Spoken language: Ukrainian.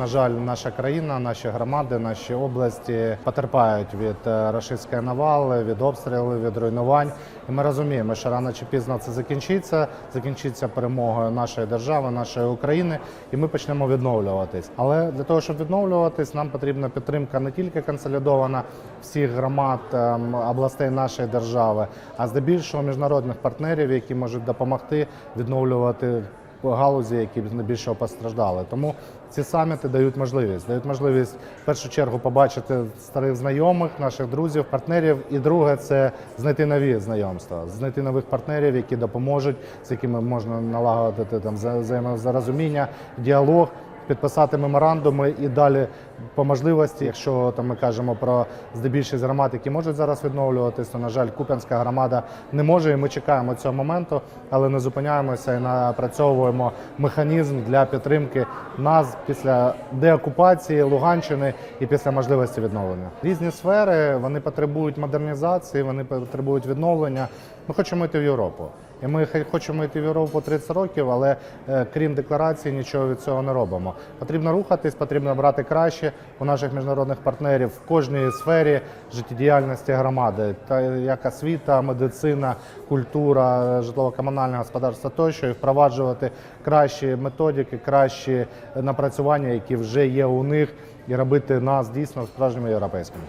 на жаль, наша країна, наші громади, наші області потерпають від е, рашистської навали, від обстрілів, від руйнувань. І ми розуміємо, що рано чи пізно це закінчиться. Закінчиться перемогою нашої держави, нашої України, і ми почнемо відновлюватись. Але для того, щоб відновлюватись, нам потрібна підтримка не тільки консолідована всіх громад ем, областей нашої держави, а здебільшого міжнародних партнерів, які можуть допомогти відновлювати галузі, які найбільше постраждали. Тому ці саміти дають можливість, дають можливість в першу чергу побачити старих знайомих, наших друзів, партнерів. І друге це знайти нові знайомства, знайти нових партнерів, які допоможуть, з якими можна налагодити там вза- взаємозарозуміння, діалог. Підписати меморандуми і далі по можливості, якщо там ми кажемо про здебільшість громад, які можуть зараз відновлюватись, то на жаль, Куп'янська громада не може. І ми чекаємо цього моменту, але не зупиняємося і напрацьовуємо механізм для підтримки нас після деокупації Луганщини і після можливості відновлення. Різні сфери вони потребують модернізації, вони потребують відновлення. Ми хочемо йти в Європу. І ми хочемо йти в Європу 30 років, але е, крім декларації нічого від цього не робимо. Потрібно рухатись, потрібно брати краще у наших міжнародних партнерів в кожній сфері життєдіяльності громади, та як освіта, медицина, культура, житлово-комунальне господарство тощо, і впроваджувати кращі методики, кращі напрацювання, які вже є у них, і робити нас дійсно справжніми європейськими.